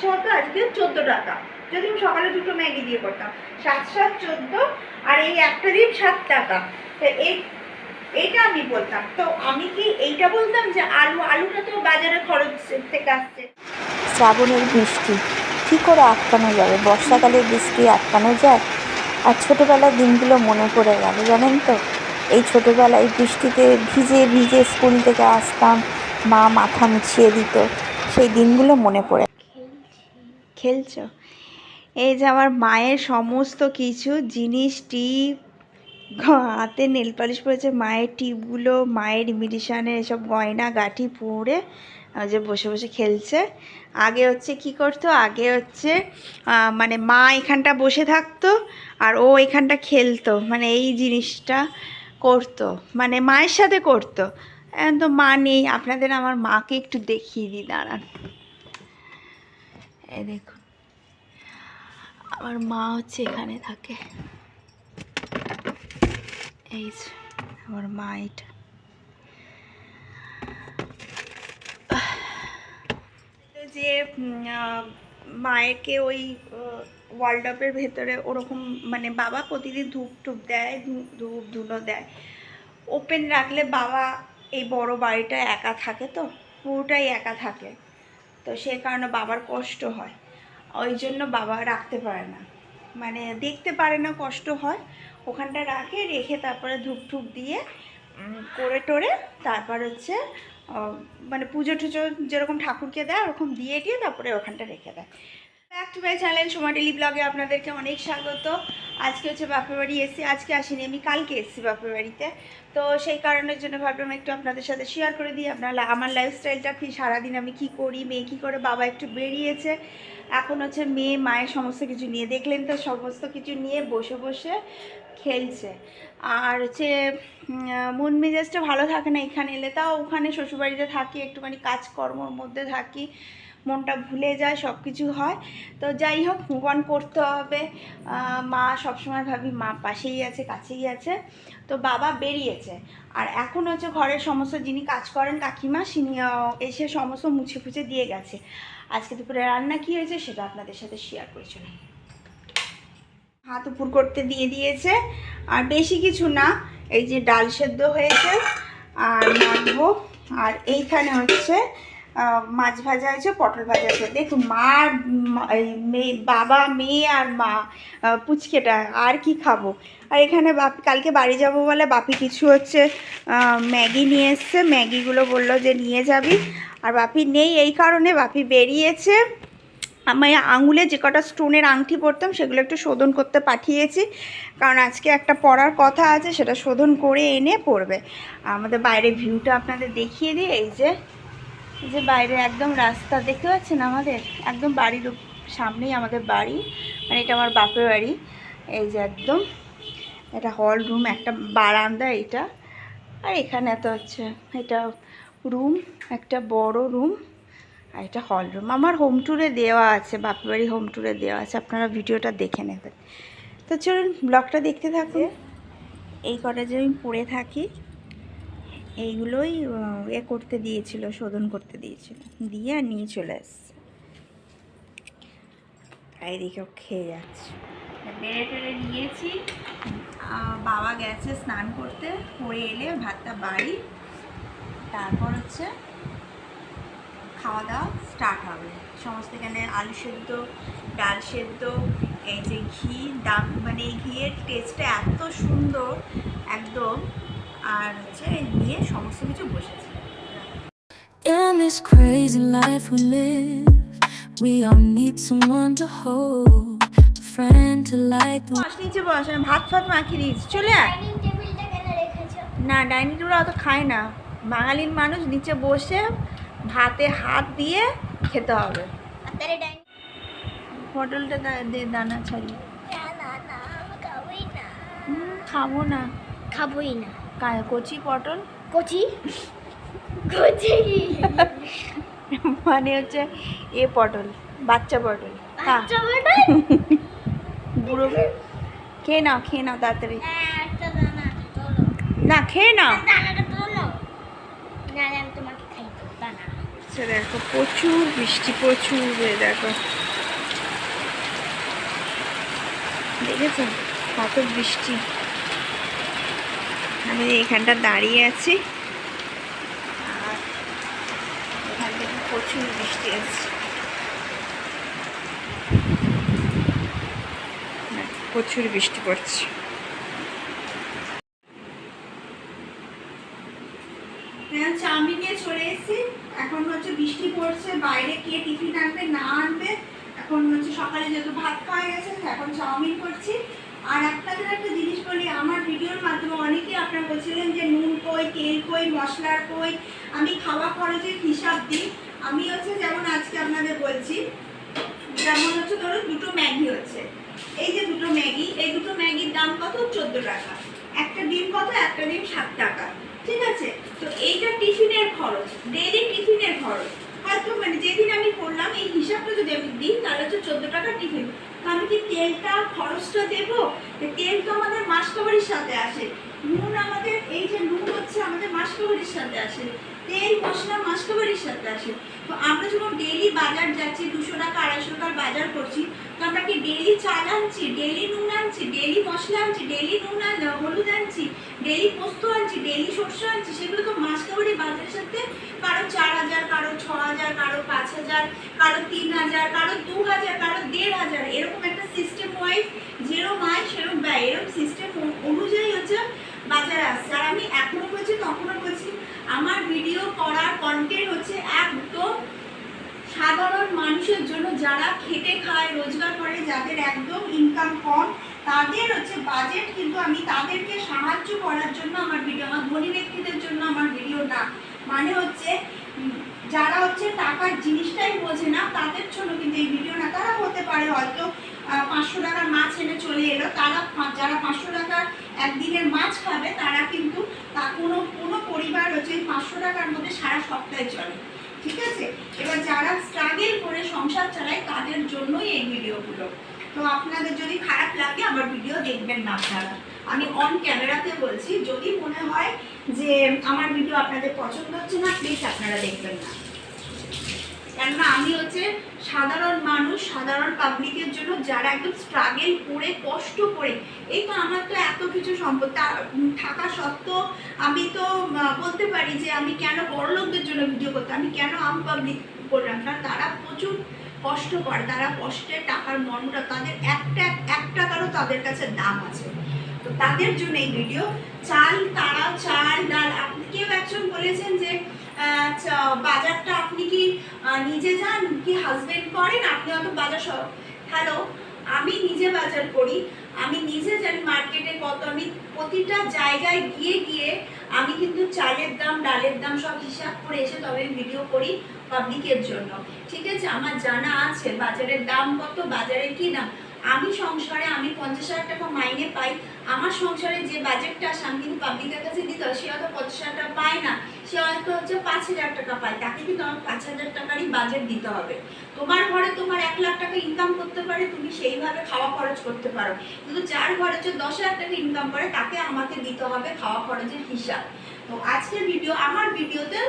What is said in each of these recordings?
ছ তো আজকে চোদ্দ টাকা। যদি আমি সকালে দুটো ম্যাগি দিয়ে করতাম। সাত সাত চোদ্দ, আর এই একটা ডিম সাত টাকা। তো এই, এইটা আমি বলতাম। তো আমি কি এইটা বলতাম যে আলু, আলুটা তো বাজারে খরচ থেকে আসছে? শ্রাবণের বৃষ্টি। কী করে আটকানো যাবে? বর্ষাকালের বৃষ্টি আটকানো যায়? আর ছোটোবেলার দিনগুলো মনে পড়ে গেল, জানেন তো? এই ছোটোবেলায় বৃষ্টিতে ভিজে ভিজে স্কুল থেকে আসতাম, মা মাথা মুছিয়ে দিত। সেই দিনগুলো মনে পড়ে খেলছো? এই যে আমার মায়ের সমস্ত কিছু, জিনিস, টিপ হাতে নেল পালিশ পরেছে, মায়ের টিপগুলো, মায়ের ইমিটেশনের এসব গয়না, গাঠি পরে যে বসে বসে খেলছে। আগে হচ্ছে কি করতো? আগে হচ্ছে মানে মা এখানটা বসে থাকতো আর ও এখানটা খেলতো। মানে এই জিনিসটা করতো। মানে মায়ের সাথে করতো। এখন তো মা নেই। আপনাদের আমার মাকে একটু দেখিয়ে দিই, দাঁড়ান। এই দেখুন। আমার মা হচ্ছে এখানে থাকে। এই আমার মা এটা। যে মায়েরকে ওই ওয়ার্ল্ড ওয়ার্ল্ডপের ভেতরে ওরকম মানে বাবা প্রতিদিন ধূপ টুপ দেয়, ধূপ ধুলো দেয়। ওপেন রাখলে বাবা এই বড় বাড়িটা একা থাকে তো, পুরোটাই একা থাকে। তো সে কারণে বাবার কষ্ট হয়। ওই জন্য বাবা রাখতে পারে না। মানে দেখতে পারে না, কষ্ট হয়। ওখানটা রাখে, রেখে তারপরে ধূপ ধূপ দিয়ে করে টোরে তারপর হচ্ছে মানে পুজো টুজো যেরকম ঠাকুরকে দেয়, ওরকম দিয়ে দিয়ে তারপরে ওখানটা রেখে দেয়। Back to my channel Soma daily ব্লগে আপনাদেরকে অনেক স্বাগত। আজকে হচ্ছে বাপের বাড়ি এসেছি আজকে আসিনি, আমি কালকে এসেছি বাপের বাড়িতে। তো সেই কারণের জন্য ভাবলাম একটু আপনাদের সাথে শেয়ার করে দিই, আপনার আমার লাইফস্টাইলটা কি, সারাদিন আমি কি করি, মেয়ে কী করে, বাবা একটু বেরিয়েছে। এখন হচ্ছে মেয়ে, মায়ের সমস্ত কিছু নিয়ে, দেখলেন তো সমস্ত কিছু নিয়ে বসে বসে খেলছে। আর হচ্ছে মন মেজাজটা ভালো থাকে না, এখানে এলে তাও ওখানে শ্বশুরবাড়িতে থাকি, একটুখানি কাজকর্মর মধ্যে থাকি। মনটা ভুলে যায় সব কিছু হয়। তো যাই হোক মুভ করতে হবে। মা সবসময় ভাবি মা পাশেই আছে কাছেই আছে। তো বাবা বেরিয়েছে। আর এখন হচ্ছে ঘরের সমস্ত যিনি কাজ করেন কাকিমা আহ, এসে সমস্ত মুছে ফুছে দিয়ে গেছে। আজকে দুপুরে রান্না কী হয়েছে সেটা আপনাদের সাথে শেয়ার করেছিলাম হাত উপর করতে দিয়ে দিয়েছে। আর বেশি কিছু না এই যে ডাল সেদ্ধ হয়েছে আর মাখবো। আর এইখানে হচ্ছে মাছ ভাজা হয়েছে, পটল ভাজা হয়েছে। দেখুন, মা মেয়ে, বাবা, মেয়ে আর মা পুচকেটা, আর কি খাব? আর এখানে বাপি, কালকে বাড়ি যাব বলে বাপি কিছু হচ্ছে ম্যাগি নিয়ে এসছে। ম্যাগিগুলো বলল যে নিয়ে যাবি। আর বাপি নেই এই কারণে বাপি বেরিয়েছে। আমি আঙুলে যে কটা স্টোনের আংটি পরতাম, সেগুলো একটু শোধন করতে পাঠিয়েছি। কারণ আজকে একটা পড়ার কথা আছে, সেটা শোধন করে এনে পড়বে। আমাদের বাইরের ভিউটা আপনাদের দেখিয়ে দিই, এই যে যে বাইরে একদম রাস্তা দেখতে পাচ্ছেন আমাদের? একদম বাড়ির সামনেই আমাদের বাড়ি। মানে এটা আমার বাপের বাড়ি। এই যে একদম এটা হল রুম একটা বারান্দা এটা। আর এখানে তো হচ্ছে, এটা রুম একটা বড় রুম আর এটা হল রুম আমার হোম ট্যুরে দেওয়া আছে, বাপের বাড়ি হোম ট্যুরে দেওয়া আছে। আপনারা ভিডিওটা দেখে নেবেন। তো চলুন ব্লগটা দেখতে থাকুন। এই কটা যে আমি পড়ে থাকি। এইগুলোই এ করতে দিয়েছিল, শোধন করতে দিয়েছিল। দিয়ে আর নিয়ে চলে আর এদিকেও খেয়ে যাচ্ছে। বেড়ে টেড়ে নিয়েছি বাবা গেছে স্নান করতে। করে এলে ভাতটা বাড়ি। তারপর হচ্ছে খাওয়া দাওয়া স্টার্ট হবে। সমস্ত এখানে আলু সেদ্ধ, ডাল সেদ্ধ, এই যে ঘি, দাম মানে এই ঘিয়ের টেস্টটা এত সুন্দর, একদম আর হচ্ছে নিয়ে সমস্ত কিছু বসেছে। In this crazy life we live, we all need someone to hold, a friend to light the বস নিচে বস আমি ভাত ফাত মাখিয়ে দিয়েছি চলে আয়। ডাইনিং টেবিলটা কেন রেখেছো? না ডাইনিং টেবিল অত খায় না। বাঙালির মানুষ নিচে বসে ভাতে হাত দিয়ে খেতে হবে। পটলটা দা- দে দানা ছাড়িয়ে। না না না আমি খাবোই না। হুম, খাব না। খাবোই না। কচি পটল? কচি। কচি। মানে হচ্ছে এ পটল বাচ্চা পটল। বুড়ো খেয়ে নাও খেয়ে নাও তাড়াতাড়ি। তোলো। না খেয়ে নাও। চ দেখো প্রচুর বৃষ্টি প্রচুর হয়ে দেখো। দেখেছ? কত বৃষ্টি। আমি এখানটা দাঁড়িয়ে আছি। প্রচুর বৃষ্টি আছে প্রচুর বৃষ্টি পড়ছে। হ্যাঁ চাউমিন নিয়ে চলে এসেছি। এখন হচ্ছে বৃষ্টি পড়ছে, বাইরে কে টিফিন আনবে, না আনবে। এখন হচ্ছে সকালে যেহেতু ভাত খাওয়া গেছে এখন চাউমিন করছি। আর একটা আপনাদের একটা জিনিস বলি, আমার ভিডিওর মাধ্যমে অনেকেই আপনারা বলছিলেন যে নুন কই, তেল কই, মশলার কই, আমি খাওয়া খরচের হিসাব দিই। আমি হচ্ছে যেমন আজকে আপনাদের বলছি, যেমন হচ্ছে ধরুন দুটো ম্যাগি হচ্ছে। এই যে দুটো ম্যাগি, এই দুটো ম্যাগির দাম কত? চোদ্দ টাকা। একটা ডিম কত? একটা ডিম সাত টাকা। ঠিক আছে? তো এইটা টিফিনের খরচ ডেইলি টিফিনের খরচ। হয়তো মানে যেদিন আমি করলাম, এই হিসাবটা যদি আমি দিই, তাহলে হচ্ছে চোদ্দ টাকা টিফিন। আমি কি তেলটা, খরচটা দেবো? তেল তো আমাদের মাসকাবারির সাথে আসে। নুন আমাদের, এই যে নুন হচ্ছে আমাদের মাসকাবারির সাথে আসে। তেল, মশলা মাসকাবারির সাথে আসে। তো আমরা যখন ডেলি বাজার যাচ্ছি, দুশো টাকা, আড়াইশো টাকার বাজার করছি, তো আমরা কি ডেলি চাল আনছি ডেলি নুন আনছি ডেলি মশলা আনছি ডেলি নুন হলুদ আনছি? ডেইলি পোস্ত আনছি, ডেইলি শস্য আনছি, সেগুলো তো মাস কাবারি বাজারের সাথে কারও চার হাজার, কারও ছ হাজার, কারও পাঁচ হাজার, কারও তিন হাজার, কারও দু হাজার, কারও দেড় হাজার, এরকম একটা সিস্টেম ওয়াইজ যেরকম আয় সেরকম ব্যয় এরকম সিস্টেম অনুযায়ী হচ্ছে বাজারে আসছে। আর আমি এখনও বলছি, তখনও বলছি, আমার ভিডিও করার কন্টেন্ট হচ্ছে একদম সাধারণ মানুষের জন্য যারা খেটে খায়, রোজগার করে, যাদের একদম ইনকাম কম তাদের হচ্ছে বাজেট কিন্তু আমি তাদেরকে সাহায্য করার জন্য আমার ভিডিও আমার ধনী ব্যক্তিদের জন্য আমার ভিডিও না। মানে হচ্ছে যারা হচ্ছে টাকার জিনিসটাই বোঝে না, তাদের জন্য কিন্তু এই ভিডিও না। তারা হতে পারে হয়তো পাঁচশো টাকার মাছ এনে চলে এলো। তারা যারা পাঁচশো টাকার একদিনের মাছ খাবে, তারা কিন্তু তা কোনো কোনো পরিবার হচ্ছে এই পাঁচশো টাকার মধ্যে সারা সপ্তাহে চলে। ঠিক আছে? এবার যারা স্ট্রাগল করে সংসার চালায়, তাদের জন্যই এই ভিডিওগুলো তো আপনাদের যদি খারাপ লাগে, আমার ভিডিও দেখবেন না আপনারা। আমি অন ক্যামেরাতে বলছি, যদি মনে হয় যে আমার ভিডিও আপনাদের পছন্দ হচ্ছে না প্লিজ আপনারা দেখবেন না। কেননা আমি হচ্ছে সাধারণ মানুষ, সাধারণ পাবলিকের জন্য যারা একদম স্ট্রাগেল করে, কষ্ট করে, এই তো আমার তো এত কিছু সম্পদ। থাকা সত্ত্বেও আমি তো বলতে পারি যে আমি কেন বড় লোকদের জন্য ভিডিও করতাম, আমি কেন আম পাবলিক করলাম কারণ তারা প্রচুর কষ্ট করে, তারা কষ্টের টাকার মর্মটা তাদের একটা এক টাকারও তাদের কাছে দাম আছে। তো তাদের জন্য এই ভিডিও চাল, তারা, চাল, ডাল, আপনি কেউ একজন বলেছেন যে বাজারটা আপনি কি নিজে যান কি হাজবেন্ড করেন? আপনি অত বাজার হ্যালো আমি নিজে বাজার করি, আমি নিজে জানি মার্কেটে কত, আমি প্রতিটা জায়গায় গিয়ে গিয়ে আমি কিন্তু চালের দাম, ডালের দাম সব হিসাব করে এসে তবে ভিডিও করি। পাবলিকের জন্য। ঠিক আছে, আমার জানা আছে বাজারের দাম কত, বাজারে কি দাম আমি সংসারে, আমি পঞ্চাশ হাজার টাকা মাইনে পাই। আমার সংসারে যে বাজেটটা আমি কিন্তু পাবলিকের কাছে দিতে হয় সে হয়তো পঞ্চাশ হাজার টাকা পায় না। সে হয়তো হচ্ছে পাঁচ হাজার টাকা পায়। তাকে কিন্তু আমার পাঁচ হাজার টাকারই বাজেট দিতে হবে। তোমার ঘরে তোমার এক লাখ টাকা ইনকাম করতে পারে, তুমি সেইভাবে খাওয়া খরচ করতে পারো। কিন্তু যার ঘরে হচ্ছে দশ হাজার টাকা ইনকাম করে, তাকে আমাকে দিতে হবে খাওয়া খরচের হিসাব। তো আজকের ভিডিও আমার ভিডিওতে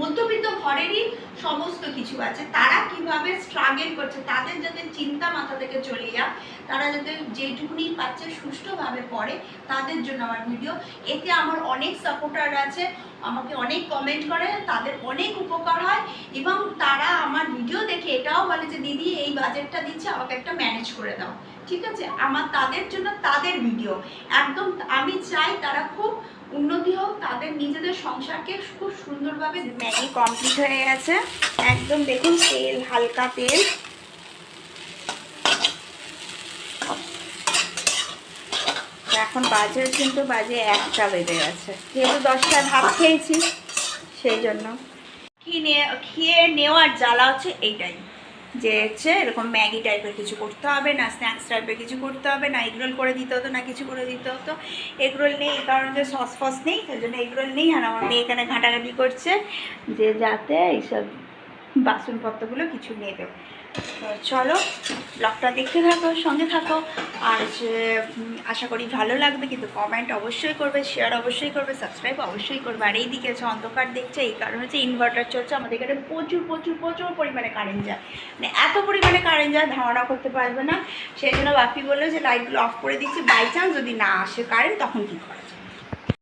মধ্যবিত্ত ঘরেরই সমস্ত কিছু আছে। তারা কীভাবে স্ট্রাগল করছে, তাদের যাতে চিন্তা মাথা থেকে চলে যাক তারা যাতে যেটুকুনি পাচ্ছে সুষ্ঠুভাবে পড়ে, তাদের জন্য আমার ভিডিও এতে আমার অনেক সাপোর্টার আছে, আমাকে অনেক কমেন্ট করে, তাদের অনেক উপকার হয় এবং তারা আমার ভিডিও দেখে এটাও বলে যে, দিদি, এই বাজেটটা দিচ্ছে, আমাকে একটা ম্যানেজ করে দাও। ঠিক আছে? আমার তাদের জন্য তাদের ভিডিও একদম আমি চাই তারা খুব উন্নতি হোক, তাদের নিজেদের সংসারকে খুব সুন্দরভাবে ম্যাগি কমপ্লিট হয়ে গেছে। একদম দেখুন, তেল, হালকা তেল। এখন বাজে, কিন্তু বাজে একটা বেজে গেছে। যেহেতু দশটায় ভাত খেয়েছি, সেই জন্য। খেয়ে নেওয়ার জ্বালা হচ্ছে এইটাই। যে হচ্ছে এরকম ম্যাগি টাইপের কিছু করতে হবে, না স্ন্যাক্স টাইপের কিছু করতে হবে, না এগরোল করে দিতে হতো, না কিছু করে দিতে হতো। এগরোল নেই, এই কারণে যে সস ফস নেই তার জন্য এগরোল নেই। আর আমার মেয়ে এখানে ঘাঁটাঘাঁটি করছে যে যাতে এইসব বাসনপত্রগুলো কিছু নেবে। চলো ব্লগটা দেখতে থাকো, সঙ্গে থাকো। আর আশা করি ভালো লাগবে, কিন্তু কমেন্ট অবশ্যই করবে শেয়ার অবশ্যই করবে সাবস্ক্রাইব অবশ্যই করবে। আর এই দিকে হচ্ছে অন্ধকার দেখছে, এই কারণে হচ্ছে ইনভার্টার চলছে। আমাদের এখানে প্রচুর প্রচুর প্রচুর পরিমাণে কারেন্ট যায়। মানে এত পরিমাণে কারেন্ট যায়, ধারণা করতে পারবে না। সেই জন্য বাপি বলল যে লাইটগুলো অফ করে দিচ্ছি। বাই চান্স যদি না আসে কারেন্ট তখন কী করা